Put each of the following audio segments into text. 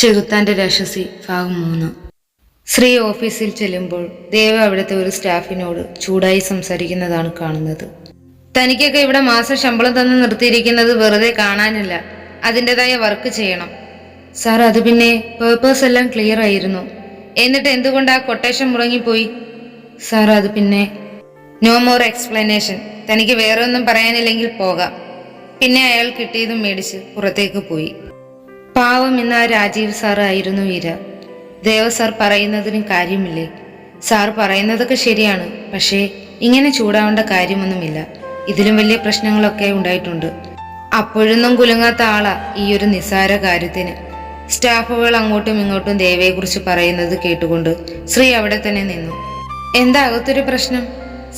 ചെകുത്താന്റെ രഹസ്യ ഭാഗം മൂന്ന്. ശ്രീ ഓഫീസിൽ ചെല്ലുമ്പോൾ ദേവ അവിടുത്തെ ഒരു സ്റ്റാഫിനോട് ചൂടായി സംസാരിക്കുന്നതാണ് കാണുന്നത്. തനിക്കൊക്കെ ഇവിടെ മാസം ശമ്പളം തന്ന് നിർത്തിയിരിക്കുന്നത് വെറുതെ കാണാനില്ല. അതിന്റെതായ വർക്ക് ചെയ്യണം. സാർ അത് പിന്നെ പേപ്പേഴ്സ് എല്ലാം ക്ലിയർ ആയിരുന്നു. എന്നിട്ട് എന്തുകൊണ്ട് ആ കൊട്ടേഷൻ മുടങ്ങിപ്പോയി? സാർ അത് പിന്നെ നോ മോർ എക്സ്പ്ലനേഷൻ. തനിക്ക് വേറെ ഒന്നും പറയാനില്ലെങ്കിൽ പോകാം. പിന്നെ അയാൾ കിട്ടിയതും മേടിച്ച് പുറത്തേക്ക് പോയി. പാവം എന്ന രാജീവ് സാറായിരുന്നു വീര ദേവ സാർ പറയുന്നതിന് കാര്യമില്ലേ? സാർ പറയുന്നതൊക്കെ ശരിയാണ് പക്ഷേ ഇങ്ങനെ ചൂടാവേണ്ട കാര്യമൊന്നുമില്ല. ഇതിലും വലിയ പ്രശ്നങ്ങളൊക്കെ ഉണ്ടായിട്ടുണ്ട്. അപ്പോഴൊന്നും കുലുങ്ങാത്ത ആളാ ഈ ഒരു നിസ്സാര കാര്യത്തിന്. സ്റ്റാഫുകൾ അങ്ങോട്ടും ഇങ്ങോട്ടും ദേവയെക്കുറിച്ച് പറയുന്നത് കേട്ടുകൊണ്ട് ശ്രീ അവിടെ തന്നെ നിന്നു. എന്താ അകത്തൊരു പ്രശ്നം?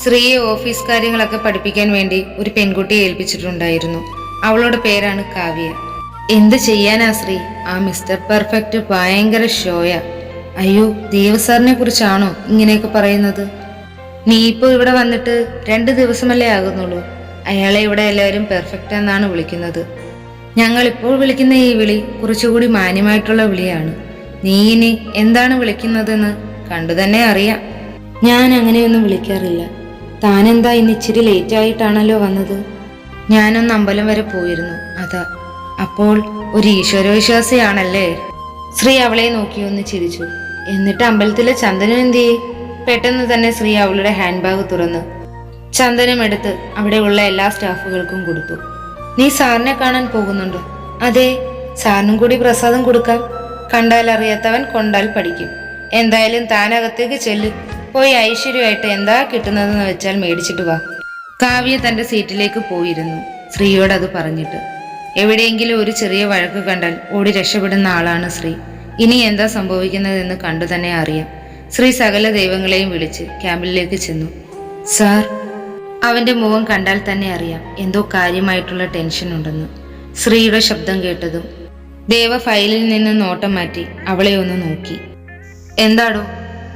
ശ്രീയെ ഓഫീസ് കാര്യങ്ങളൊക്കെ പഠിപ്പിക്കാൻ വേണ്ടി ഒരു പെൺകുട്ടിയെ ഏൽപ്പിച്ചിട്ടുണ്ടായിരുന്നു. അവളുടെ പേരാണ് കാവ്യ. എന്ത് ചെയ്യാനാ ശ്രീ? ആ മിസ്റ്റർ പെർഫെക്റ്റ് ഭയങ്കര ഷോയാ. അയ്യോ ദേവസാറിനെ കുറിച്ചാണോ ഇങ്ങനെയൊക്കെ പറയുന്നത്? നീ ഇപ്പോൾ ഇവിടെ വന്നിട്ട് രണ്ട് ദിവസമല്ലേ ആകുന്നുള്ളൂ. അയാളെ ഇവിടെ എല്ലാവരും പെർഫെക്റ്റ് എന്നാണ് വിളിക്കുന്നത്. ഞങ്ങളിപ്പോൾ വിളിക്കുന്ന ഈ വിളി കുറച്ചുകൂടി മാന്യമായിട്ടുള്ള വിളിയാണ്. നീ ഇനി എന്താണ് വിളിക്കുന്നതെന്ന് കണ്ടു തന്നെ അറിയാം. ഞാൻ അങ്ങനെയൊന്നും വിളിക്കാറില്ല. താനെന്താ ഇന്ന് ഇച്ചിരി ലേറ്റായിട്ടാണല്ലോ വന്നത്? ഞാനൊന്ന് അമ്പലം വരെ പോയിരുന്നു. അതാ. അപ്പോൾ ഒരു ഈശ്വരവിശ്വാസിയാണല്ലേ ശ്രീ അവളെ നോക്കി ഒന്ന് ചിരിച്ചു. എന്നിട്ട് അമ്പലത്തിലെ ചന്ദനം എന്തി പെട്ടെന്ന് തന്നെ ശ്രീ അവളുടെ ഹാൻഡ് ബാഗ് തുറന്ന് ചന്ദനം എടുത്ത് അവിടെയുള്ള എല്ലാ സ്റ്റാഫുകൾക്കും കൊടുത്തു. നീ സാറിനെ കാണാൻ പോകുന്നുണ്ടോ? അതെ സാറിനും കൂടി പ്രസാദം കൊടുക്കാം. കണ്ടാൽ അറിയാത്തവൻ കൊണ്ടാൽ പഠിക്കും. എന്തായാലും താൻ അകത്തേക്ക് ചെല്ല്. പോയി ഐശ്വര്യമായിട്ട് എന്താ കിട്ടുന്നതെന്ന് വെച്ചാൽ മേടിച്ചിട്ട് വാ. കാവ്യ തന്റെ സീറ്റിലേക്ക് പോയിരുന്നു. ശ്രീയോട് അത് പറഞ്ഞിട്ട്. എവിടെയെങ്കിലും ഒരു ചെറിയ വഴക്ക് കണ്ടാൽ ഓടി രക്ഷപ്പെടുന്ന ആളാണ് ശ്രീ. ഇനി എന്താ സംഭവിക്കുന്നതെന്ന് കണ്ടു തന്നെ അറിയാം. ശ്രീ സകല ദൈവങ്ങളെയും വിളിച്ച് ക്യാമ്പിലേക്ക് ചെന്നു. സാർ അവന്റെ മുഖം കണ്ടാൽ തന്നെ അറിയാം എന്തോ കാര്യമായിട്ടുള്ള ടെൻഷൻ ഉണ്ടെന്ന്. ശ്രീയുടെ ശബ്ദം കേട്ടതും ദേവ ഫയലിൽ നിന്ന് നോട്ടം മാറ്റി അവളെ ഒന്ന് നോക്കി. എന്താടോ?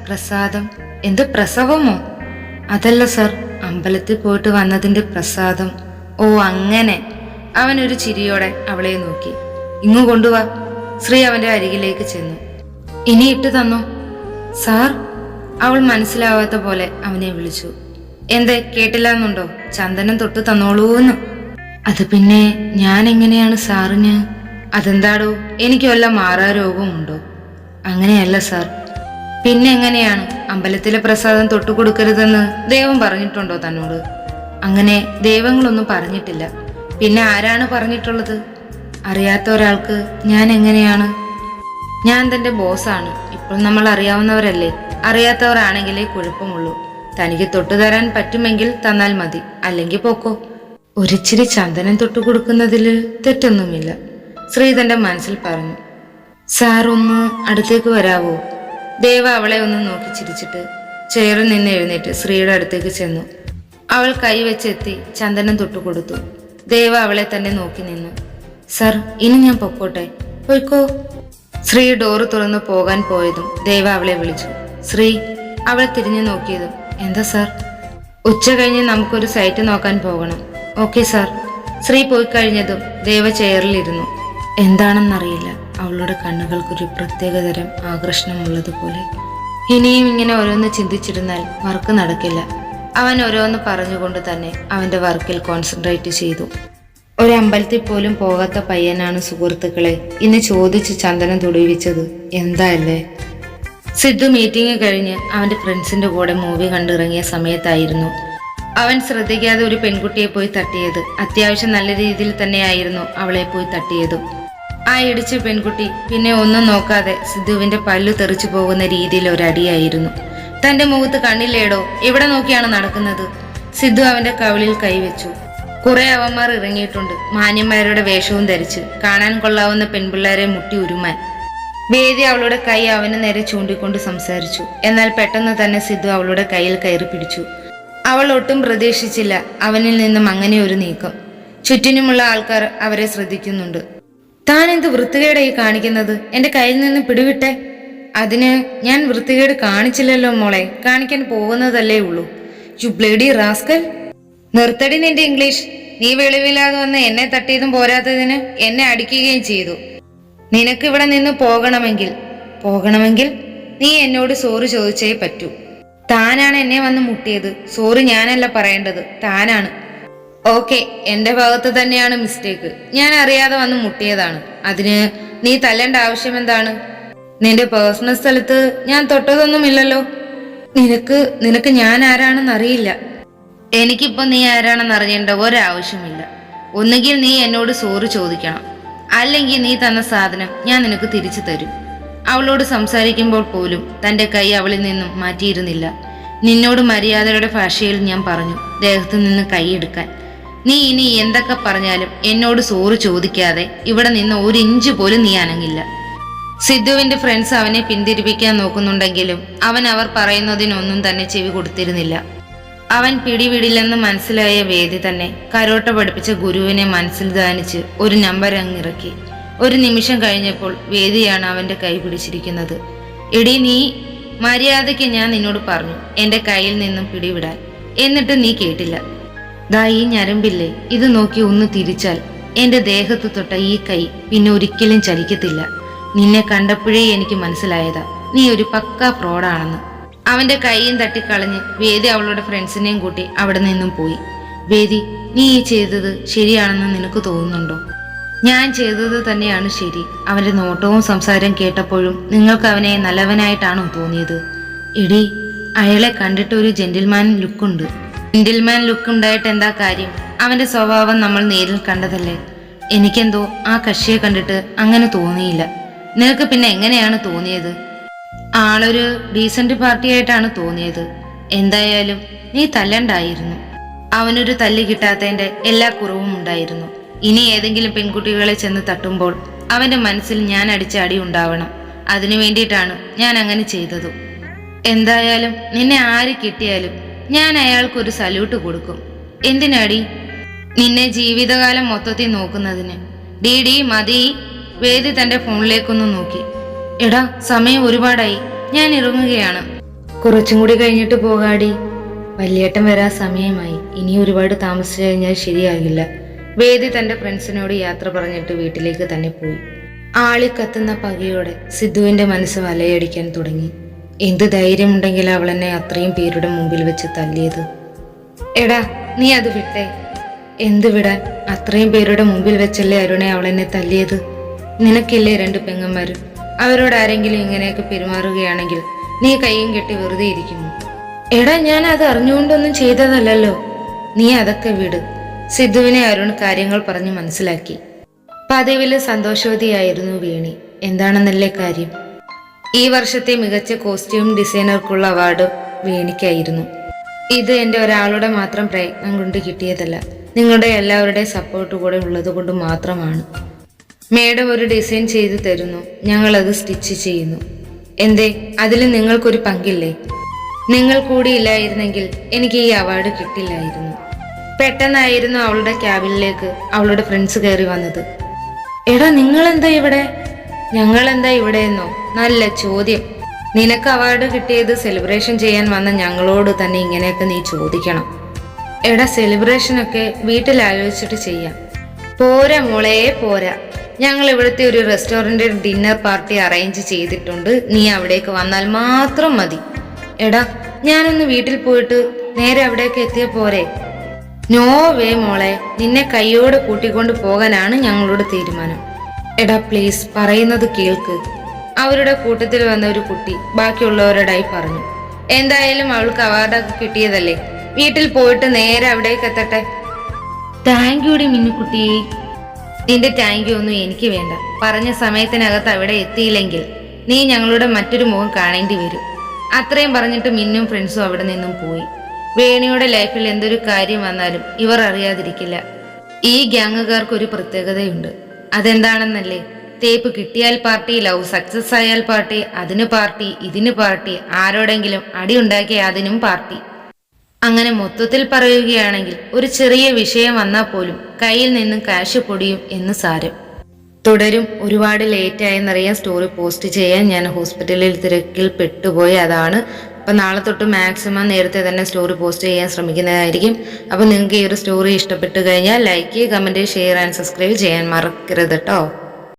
പ്രസാദം? എന്ത് പ്രസവമോ? അതല്ല സർ അമ്പലത്തിൽ പോയിട്ട് വന്നതിന്റെ പ്രസാദം. ഓ അങ്ങനെ. അവൻ ഒരു ചിരിയോടെ അവളെ നോക്കി. ഇങ്ങു കൊണ്ടുവാ. ശ്രീ അവന്റെ അരികിലേക്ക് ചെന്നു. ഇനി ഇട്ട് തന്നോ? സാർ. അവൾ മനസ്സിലാവാത്ത പോലെ അവനെ വിളിച്ചു. എന്തേ കേട്ടില്ല എന്നുണ്ടോ ചന്ദനം തൊട്ട് തന്നോളൂന്ന്. അത് പിന്നെ ഞാൻ എങ്ങനെയാണ് സാറിന്? അതെന്താടോ? എനിക്ക് വല്ല മാറാ രോഗമുണ്ടോ അങ്ങനെയല്ല സാർ. പിന്നെ എങ്ങനെയാണ്? അമ്പലത്തിലെ പ്രസാദം തൊട്ടു കൊടുക്കരുതെന്ന് ദൈവം പറഞ്ഞിട്ടുണ്ടോ തന്നോട്? അങ്ങനെ ദൈവങ്ങളൊന്നും പറഞ്ഞിട്ടില്ല. പിന്നെ ആരാണ് പറഞ്ഞിട്ടുള്ളത്? അറിയാത്ത ഒരാൾക്ക് ഞാൻ എങ്ങനെയാണ്? ഞാൻ തന്റെ ബോസാണ്. ഇപ്പോൾ നമ്മൾ അറിയാവുന്നവരല്ലേ? അറിയാത്തവരാണെങ്കിലേ കുഴപ്പമുള്ളൂ. തനിക്ക് തൊട്ടു തരാൻ പറ്റുമെങ്കിൽ തന്നാൽ മതി. അല്ലെങ്കിൽ പോക്കോ. ഒരിച്ചിരി ചന്ദനം തൊട്ടു കൊടുക്കുന്നതിൽ തെറ്റൊന്നുമില്ല. ശ്രീ തന്റെ മനസ്സിൽ പറഞ്ഞു. സാർ ഒന്ന് അടുത്തേക്ക് വരാവോ? ദേവ അവളെ ഒന്ന് നോക്കി ചിരിച്ചിട്ട് ചെയറിൽ നിന്ന് എഴുന്നേറ്റ് ശ്രീയുടെ അടുത്തേക്ക് ചെന്നു. അവൾ കൈവച്ചെത്തി ചന്ദനം തൊട്ടു കൊടുത്തു. ദേവ അവളെ തന്നെ നോക്കി നിന്നു. സർ ഇനി ഞാൻ പൊക്കോട്ടെ. പോയിക്കോ. ശ്രീ ഡോറ് തുറന്നു പോകാൻ പോയതും ദേവ അവളെ വിളിച്ചു. ശ്രീ അവൾ തിരിഞ്ഞു നോക്കിയതും. എന്താ സാർ? ഉച്ച കഴിഞ്ഞ് നമുക്കൊരു സൈറ്റ് നോക്കാൻ പോകണം. Okay sir. ശ്രീ പോയി കഴിഞ്ഞതും ദേവ ചെയറിലിരുന്നു എന്താണെന്നറിയില്ല. അവളുടെ കണ്ണുകൾക്കൊരു പ്രത്യേകതരം ആകർഷണമുള്ളതുപോലെ. ഇനിയും ഇങ്ങനെ ഓരോന്ന് ചിന്തിച്ചിരുന്നാൽ വർക്ക് നടക്കില്ല. അവൻ ഓരോന്ന് പറഞ്ഞുകൊണ്ട് തന്നെ അവന്റെ വർക്കിൽ കോൺസെൻട്രേറ്റ് ചെയ്തു. ഒരമ്പലത്തിൽ പോലും പോകാത്ത പയ്യനാണ് സുഹൃത്തുക്കളെ ഇന്ന് ചോദിച്ച് ചന്ദനം തുടിവിച്ചത് എന്താ അല്ലേ സിദ്ധു മീറ്റിംഗ് കഴിഞ്ഞ് അവന്റെ ഫ്രണ്ട്സിന്റെ കൂടെ മൂവി കണ്ടിറങ്ങിയ സമയത്തായിരുന്നു. അവൻ ശ്രദ്ധിക്കാതെ ഒരു പെൺകുട്ടിയെ പോയി തട്ടിയത്. അത്യാവശ്യം നല്ല രീതിയിൽ തന്നെയായിരുന്നു അവളെ പോയി തട്ടിയതും. ആ ഇടിച്ച പെൺകുട്ടി പിന്നെ ഒന്നും നോക്കാതെ സിദ്ധുവിന്റെ പല്ലു തെറിച്ചു പോകുന്ന രീതിയിൽ ഒരടിയായിരുന്നു. തന്റെ മുഖത്ത് കണ്ണില്ലേടോ? എവിടെ നോക്കിയാണ് നടക്കുന്നത്. സിദ്ധു അവന്റെ കവിളിൽ കൈവച്ചു. കുറെ അവന്മാർ ഇറങ്ങിയിട്ടുണ്ട്. മാന്യന്മാരുടെ വേഷവും ധരിച്ച്. കാണാൻ കൊള്ളാവുന്ന പെൺപിള്ളേരെ മുട്ടി ഉരുമാൻ. വേദി അവളുടെ കൈ അവന് നേരെ ചൂണ്ടിക്കൊണ്ട് സംസാരിച്ചു. എന്നാൽ പെട്ടെന്ന് തന്നെ സിദ്ധു അവളുടെ കയ്യിൽ കയറി പിടിച്ചു. അവൾ ഒട്ടും പ്രതീക്ഷിച്ചില്ല അവനിൽ നിന്നും അങ്ങനെ ഒരു നീക്കം. ചുറ്റിനുമുള്ള ആൾക്കാർ അവരെ ശ്രദ്ധിക്കുന്നുണ്ട്. താൻ എന്ത് വൃത്തികേടായി കാണിക്കുന്നത്? എന്റെ കയ്യിൽ നിന്ന് പിടിവിട്ടെ? അതിന് ഞാൻ വൃത്തികേട് കാണിച്ചില്ലല്ലോ മോളെ. കാണിക്കാൻ പോകുന്നതല്ലേ ഉള്ളൂ. You bloody rascal. നിർത്തടി നിന്റെ ഇംഗ്ലീഷ്. നീ വെളിവില്ലാതെ വന്ന് എന്നെ തട്ടിയതും പോരാത്തതിന് എന്നെ അടിക്കുകയും ചെയ്തു. നിനക്ക് ഇവിടെ നിന്ന് പോകണമെങ്കിൽ പോകണമെങ്കിൽ നീ എന്നോട് സോറി ചോദിച്ചേ പറ്റൂ. താനാണ് എന്നെ വന്ന് മുട്ടിയത്. സോറി ഞാനല്ല പറയേണ്ടത്. താനാണ്. ഓക്കെ എന്റെ ഭാഗത്ത് തന്നെയാണ് മിസ്റ്റേക്ക്. ഞാൻ അറിയാതെ വന്ന് മുട്ടിയതാണ്. അതിന് നീ തല്ലേണ്ട ആവശ്യം എന്താണ്? നിന്റെ പേഴ്സണൽ സ്ഥലത്ത് ഞാൻ തൊട്ടതൊന്നുമില്ലല്ലോ. നിനക്ക് നിനക്ക് ഞാൻ ആരാണെന്ന് അറിയില്ല. എനിക്കിപ്പോ നീ ആരാണെന്ന് അറിയേണ്ട ഒരാവശ്യമില്ല. ഒന്നുകിൽ നീ എന്നോട് സോറി ചോദിക്കണം. അല്ലെങ്കിൽ നീ തന്ന സാധനം ഞാൻ നിനക്ക് തിരിച്ചു തരും. അവളോട് സംസാരിക്കുമ്പോൾ പോലും തന്റെ കൈ അവളിൽ നിന്നും മാറ്റിയിരുന്നില്ല. നിന്നോട് മര്യാദയുടെ ഭാഷയിൽ ഞാൻ പറഞ്ഞു ദേഹത്തു നിന്ന് കൈയെടുക്കാൻ നീ ഇനി എന്തൊക്കെ പറഞ്ഞാലും എന്നോട് സോറി ചോദിക്കാതെ ഇവിടെ നിന്ന് ഒരു ഇഞ്ച് പോലും നീ അനങ്ങില്ല. സിദ്ധുവിന്റെ ഫ്രണ്ട്സ് അവനെ പിന്തിരിപ്പിക്കാൻ നോക്കുന്നുണ്ടെങ്കിലും അവൻ അവർ പറയുന്നതിനൊന്നും തന്നെ ചെവി കൊടുത്തിരുന്നില്ല. അവൻ പിടിവിടില്ലെന്ന് മനസ്സിലായ വേദി തന്നെ കരോട്ട പഠിപ്പിച്ച ഗുരുവിനെ മനസ്സിൽ ധാനിച്ച് ഒരു നമ്പർ അങ്ങിറക്കി. ഒരു നിമിഷം കഴിഞ്ഞപ്പോൾ വേദിയാണ് അവന്റെ കൈ പിടിച്ചിരിക്കുന്നത്. എടി നീ മര്യാദയ്ക്ക് ഞാൻ നിന്നോട് പറഞ്ഞു എന്റെ കയ്യിൽ നിന്നും പിടിവിടാൻ. എന്നിട്ട് നീ കേട്ടില്ല. ദാ ഈ ഞരമ്പില്ലേ ഇത് നോക്കി ഒന്ന് തിരിച്ചാൽ. എന്റെ ദേഹത്ത് തൊട്ട ഈ കൈ പിന്നെ ഒരിക്കലും ചലിക്കത്തില്ല. നിന്നെ കണ്ടപ്പോഴേ എനിക്ക് മനസ്സിലായതാ. നീ ഒരു പക്ക ഫ്രോഡാണെന്ന്. അവന്റെ കൈയും തട്ടിക്കളഞ്ഞ് വേദി അവളുടെ ഫ്രണ്ട്സിനെയും കൂട്ടി അവിടെ നിന്നും പോയി. വേദി നീ ഈ ചെയ്തത് ശരിയാണെന്ന് നിനക്ക് തോന്നുന്നുണ്ടോ? ഞാൻ ചെയ്തത് തന്നെയാണ് ശരി. അവന്റെ നോട്ടവും സംസാരം കേട്ടപ്പോഴും നിങ്ങൾക്ക് അവനെ നല്ലവനായിട്ടാണോ തോന്നിയത്? എടി അയാളെ കണ്ടിട്ട് ഒരു ജെന്റിൽമാൻ ലുക്കുണ്ട്. ജെന്റിൽമാൻ ലുക്ക് ഉണ്ടായിട്ട് എന്താ കാര്യം? അവന്റെ സ്വഭാവം നമ്മൾ നേരിൽ കണ്ടതല്ലേ? എനിക്കെന്തോ ആ കക്ഷിയെ കണ്ടിട്ട് അങ്ങനെ തോന്നിയില്ല. നിനക്ക് പിന്നെ എങ്ങനെയാണ് തോന്നിയത്? ആളൊരു ഡീസന്റ് പാർട്ടിയായിട്ടാണ് തോന്നിയത്. എന്തായാലും നീ തല്ലണ്ടായിരുന്നു. അവനൊരു തല്ല് കിട്ടാത്തതിന്റെ എല്ലാ കുറവും ഉണ്ടായിരുന്നു. ഇനി ഏതെങ്കിലും പെൺകുട്ടികളെ ചെന്ന് തട്ടുമ്പോൾ അവന്റെ മനസ്സിൽ ഞാൻ അടിച്ച അടി ഉണ്ടാവണം. അതിനു വേണ്ടിയിട്ടാണ് ഞാൻ അങ്ങനെ ചെയ്തത്. എന്തായാലും നിന്നെ ആര് കിട്ടിയാലും ഞാൻ അയാൾക്കൊരു സല്യൂട്ട് കൊടുക്കും. എന്തിനടി? നിന്നെ ജീവിതകാലം മൊത്തത്തിൽ നോക്കുന്നതിന്. ഡി ഡി മതി. വേദി തന്റെ ഫോണിലേക്കൊന്ന് നോക്കി. എടാ സമയം ഒരുപാടായി. ഞാൻ ഇറങ്ങുകയാണ്. കുറച്ചും കൂടി കഴിഞ്ഞിട്ട് പോകാടി. വല്യേട്ടൻ വരാൻ സമയമായി. ഇനി ഒരുപാട് താമസിച്ചു കഴിഞ്ഞാൽ ശരിയാകില്ല. വേദി തന്റെ ഫ്രണ്ട്സിനോട് യാത്ര പറഞ്ഞിട്ട് വീട്ടിലേക്ക് തന്നെ പോയി. ആളി കത്തുന്ന പകയോടെ സിദ്ധുവിന്റെ മനസ്സ് വലയടിക്കാൻ തുടങ്ങി. എന്ത് ധൈര്യമുണ്ടെങ്കിൽ അവൾ എന്നെ അത്രയും പേരുടെ മുമ്പിൽ വെച്ച് തല്ലിയത്? എടാ നീ അത് വിട്ടേ. എന്ത് വിടാൻ? അത്രയും പേരുടെ മുമ്പിൽ വെച്ചല്ലേ അരുണെ അവൾ എന്നെ തല്ലിയത്? നിനക്കില്ലേ രണ്ട് പെങ്ങന്മാർ അവരോട് ആരെങ്കിലും ഇങ്ങനെയൊക്കെ പെരുമാറുകയാണെങ്കിൽ നീ കൈയും കെട്ടി വെറുതെ ഇരിക്കുന്നു. എടാ ഞാൻ അത് അറിഞ്ഞുകൊണ്ടൊന്നും ചെയ്തതല്ലല്ലോ. നീ അതൊക്കെ വിട്. സിദ്ധുവിനെ അരുൺ കാര്യങ്ങൾ പറഞ്ഞു മനസ്സിലാക്കി. പതിവിൽ സന്തോഷവതിയായിരുന്നു വീണി. എന്താണെന്നല്ലേ കാര്യം? ഈ വർഷത്തെ മികച്ച കോസ്റ്റ്യൂം ഡിസൈനർക്കുള്ള അവാർഡ് വീണിക്കായിരുന്നു. ഇത് എന്റെ ഒരാളുടെ മാത്രം പ്രയത്നം കൊണ്ട് കിട്ടിയതല്ല. നിങ്ങളുടെ എല്ലാവരുടെയും സപ്പോർട്ട് കൂടെ ഉള്ളത് കൊണ്ട് മാത്രമാണ്. മേഡം ഒരു ഡിസൈൻ ചെയ്തു തരുന്നു. ഞങ്ങൾ അത് സ്റ്റിച്ച് ചെയ്യുന്നു. എന്തേ അതിൽ നിങ്ങൾക്കൊരു പങ്കില്ലേ? നിങ്ങൾ കൂടിയില്ലായിരുന്നെങ്കിൽ എനിക്ക് ഈ അവാർഡ് കിട്ടില്ലായിരുന്നു. പെട്ടെന്നായിരുന്നു അവളുടെ ക്യാബിനിലേക്ക് അവളുടെ ഫ്രണ്ട്സ് കയറി വന്നത്. എടാ നിങ്ങൾ എന്താ ഇവിടെ? ഞങ്ങൾ എന്താ ഇവിടെ എന്നോ? നല്ല ചോദ്യം. നിനക്ക് അവാർഡ് കിട്ടിയത് സെലിബ്രേഷൻ ചെയ്യാൻ വന്ന ഞങ്ങളോട് തന്നെ ഇങ്ങനെയൊക്കെ നീ ചോദിക്കണം. എടാ സെലിബ്രേഷനൊക്കെ വീട്ടിൽ ആലോചിച്ചിട്ട് ചെയ്യാം. പോരാ മോളേ പോരാ. ഞങ്ങൾ ഇവിടുത്തെ ഒരു റെസ്റ്റോറന്റിൽ ഡിന്നർ പാർട്ടി അറേഞ്ച് ചെയ്തിട്ടുണ്ട്. നീ അവിടേക്ക് വന്നാൽ മാത്രം മതി. എടാ ഞാനൊന്ന് വീട്ടിൽ പോയിട്ട് നേരെ അവിടേക്ക് എത്തിയ പോരെ? നോ വേ മോളെ. നിന്നെ കൈയോടെ കൂട്ടിക്കൊണ്ട് പോകാനാണ് ഞങ്ങളുടെ തീരുമാനം. എടാ പ്ലീസ് പറയുന്നത് കേൾക്ക്. അവരുടെ കൂട്ടത്തിൽ വന്ന ഒരു കുട്ടി ബാക്കിയുള്ളവരോടായി പറഞ്ഞു. എന്തായാലും അവൾക്ക് അവാർഡൊക്കെ കിട്ടിയതല്ലേ? വീട്ടിൽ പോയിട്ട് നേരെ അവിടേക്ക് എത്തട്ടെ? താങ്ക് യുടി മിന്നുക്കുട്ടി. നിന്റെ ടാങ്ക് ഒന്നും എനിക്ക് വേണ്ട. പറഞ്ഞ സമയത്തിനകത്ത് അവിടെ എത്തിയില്ലെങ്കിൽ നീ ഞങ്ങളുടെ മറ്റൊരു മുഖം കാണേണ്ടി വരും. അത്രയും പറഞ്ഞിട്ട് മിന്നും ഫ്രണ്ട്സും അവിടെ നിന്നും പോയി. വേണിയുടെ ലൈഫിൽ എന്തൊരു കാര്യം വന്നാലും ഇവർ അറിയാതിരിക്കില്ല. ഈ ഗ്യാങ്ങുകാർക്ക് ഒരു പ്രത്യേകതയുണ്ട്. അതെന്താണെന്നല്ലേ? തേപ്പ് കിട്ടിയാൽ പാർട്ടി ലവ് സക്സസ് ആയാൽ പാർട്ടി അതിന് പാർട്ടി ഇതിന് പാർട്ടി ആരോടെങ്കിലും അടി ഉണ്ടാക്കിയ അതിനും പാർട്ടി അങ്ങനെ മൊത്തത്തിൽ പറയുകയാണെങ്കിൽ ഒരു ചെറിയ വിഷയം വന്നാൽ പോലും കയ്യിൽ നിന്നും കാശ് പൊടിയും എന്ന് സാരം. തുടരും. ഒരുപാട് ലേറ്റായെന്നറിയാൻ സ്റ്റോറി പോസ്റ്റ് ചെയ്യാൻ ഞാൻ ഹോസ്പിറ്റലിൽ തിരക്കിൽ പെട്ടുപോയി. അതാണ്. അപ്പം നാളെ തൊട്ട് മാക്സിമം നേരത്തെ തന്നെ സ്റ്റോറി പോസ്റ്റ് ചെയ്യാൻ ശ്രമിക്കുന്നതായിരിക്കും. അപ്പോൾ നിങ്ങൾക്ക് ഈ ഒരു സ്റ്റോറി ഇഷ്ടപ്പെട്ടു കഴിഞ്ഞാൽ like comment share and subscribe ചെയ്യാൻ മറക്കരുത് കേട്ടോ